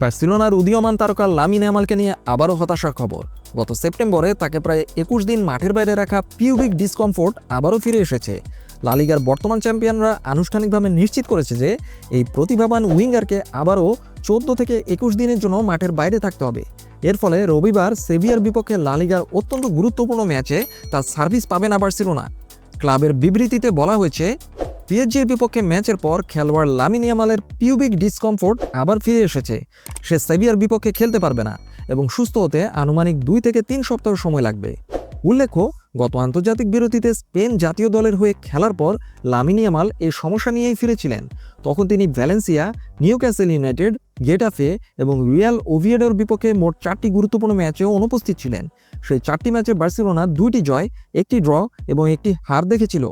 বার্সেলোনার উদীয়মান তারকা লামিন ইয়ামালকে নিয়ে আবারও হতাশার খবর। গত সেপ্টেম্বরে তাকে প্রায় একুশ দিন মাঠের বাইরে রাখা পিউবিক ডিসকমফোর্ট আবারও ফিরে এসেছে। লালিগার বর্তমান চ্যাম্পিয়নরা আনুষ্ঠানিকভাবে নিশ্চিত করেছে যে, এই প্রতিভাবান উইঙ্গারকে আবারও চোদ্দ থেকে একুশ দিনের জন্য মাঠের বাইরে থাকতে হবে। এর ফলে রবিবার সেভিয়ার বিপক্ষে লালিগার অত্যন্ত গুরুত্বপূর্ণ ম্যাচে তার সার্ভিস পাবে না বার্সেলোনা। ক্লাবের বিবৃতিতে বলা হয়েছে পিএসজির বিপক্ষে ম্যাচের পর খেলোয়াড় লামিন ইয়ামালের পিউবিক ডিসকমফোর্ট আবার ফিরে এসেছে। সে সেভিয়ার বিপক্ষে খেলতে পারবে না এবং সুস্থ হতে আনুমানিক দুই থেকে তিন সপ্তাহ সময় লাগবে। উল্লেখ্য, গত আন্তর্জাতিক বিরতিতে স্পেন জাতীয় দলের হয়ে খেলার পর লামিন ইয়ামাল এই সমস্যা নিয়েই ফিরেছিলেন। তখন তিনি ভ্যালেন্সিয়া, নিউক্যাসেল ইউনাইটেড, গেটাফে এবং রিয়াল ওভিয়েডোর বিপক্ষে মোট চারটি গুরুত্বপূর্ণ ম্যাচেও অনুপস্থিত ছিলেন। সেই চারটি ম্যাচে বার্সেলোনা দুইটি জয়, একটি ড্র এবং একটি হার দেখেছিল।